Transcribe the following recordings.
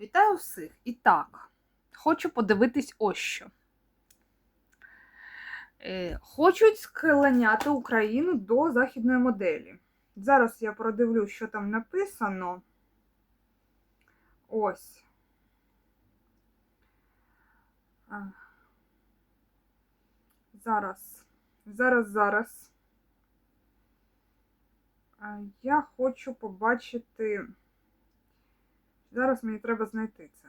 Вітаю всіх! І так, хочу подивитись ось що. Е, хочуть склоняти Україну до західної моделі. Зараз я продивлю, що там написано. Ось. Зараз. Зараз, зараз. Я хочу побачити. Зараз мені треба знайти це.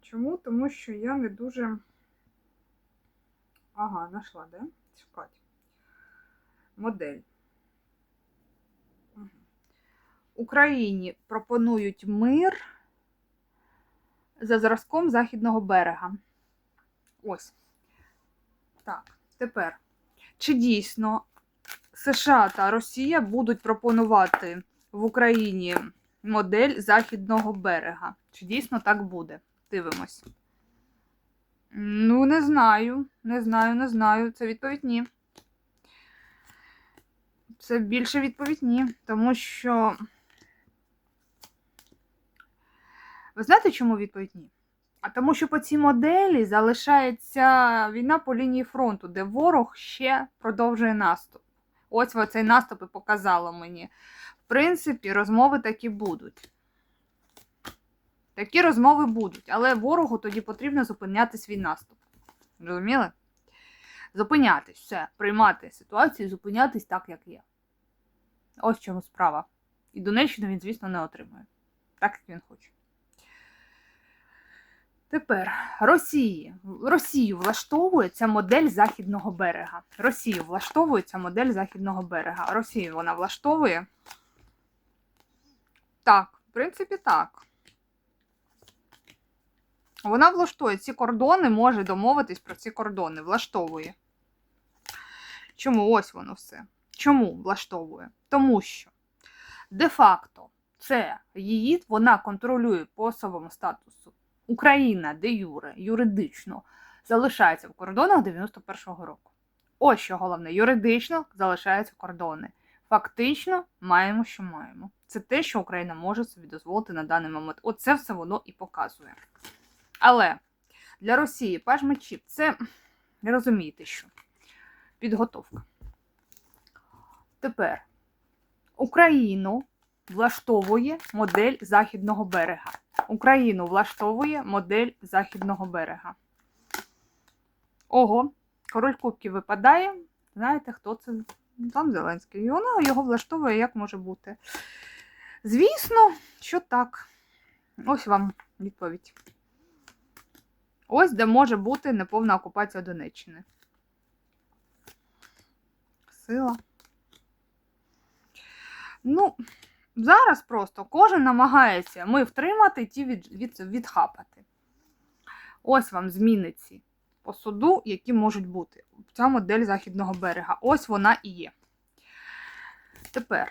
Чому? Тому що я не дуже. Ага, знайшла, да? Шукати. Модель. Україні пропонують мир за зразком західного берега. Ось. Так, тепер. Чи дійсно США та Росія будуть пропонувати в Україні модель західного берега? Чи дійсно так буде? Дивимось. Ну, не знаю. Не знаю, не знаю. Це відповідь ні. Це більше відповідь ні. Тому що. Ви знаєте, чому відповідь ні? А тому, що по цій моделі залишається війна по лінії фронту, де ворог ще продовжує наступ. Ось цей наступ і показало мені. В принципі, розмови такі будуть. Такі розмови будуть, але ворогу тоді потрібно зупиняти свій наступ. Розуміли? Зупинятись, все, приймати ситуацію, зупинятись так, як є. Ось чому справа. І Донеччину він, звісно, не отримує. Так, як він хоче. Тепер Росії. Росію влаштовує ця модель західного берега. Росію влаштовує ця модель західного берега. Росію вона влаштовує. Так, в принципі, так. Вона влаштує ці кордони, може домовитись про ці кордони. Влаштовує. Чому ось воно все? Чому влаштовує? Тому що де-факто це її вона контролює по особовому статусу. Україна, де юре, юридично залишається в кордонах 91-го року. Ось що головне, юридично залишаються кордони. Фактично маємо, що маємо. Це те, що Україна може собі дозволити на даний момент. Оце все воно і показує. Але для Росії паж мечів це розумієте, що підготовка. Тепер Україну влаштовує модель західного берега. Україну влаштовує модель західного берега. Ого, король кубків випадає. Знаєте, хто це? Там Зеленський. І вона його влаштовує, як може бути. Звісно, що так. Ось вам відповідь. Ось де може бути неповна окупація Донеччини. Сила. Ну, зараз просто кожен намагається ми втримати ті від, від, відхапати. Ось вам зміни ці по суду, які можуть бути. Ця модель західного берега. Ось вона і є. Тепер.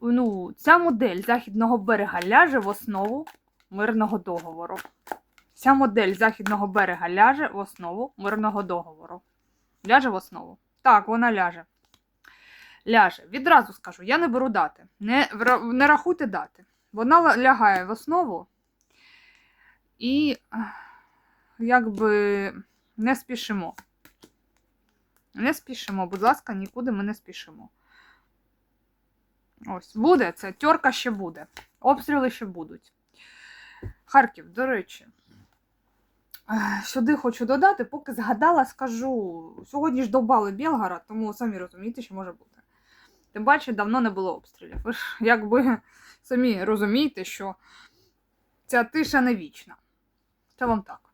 Ну, ця модель західного берега ляже в основу мирного договору. Ця модель західного берега ляже в основу мирного договору. Ляже в основу. Так, вона ляже. Ляже. Відразу скажу, я не беру дати. Не, не рахуйте дати. Вона лягає в основу і якби не спішимо. Не спішимо, будь ласка, нікуди ми не спішимо. Ось, буде це, тьорка ще буде. Обстріли ще будуть. Харків, до речі. Сюди хочу додати, поки згадала, скажу. Сьогодні ж довбали Білгород, тому самі розумієте, що може бути. Тим паче, давно не було обстрілів. Ви ж якби самі розумієте, що ця тиша не вічна. Це вам так.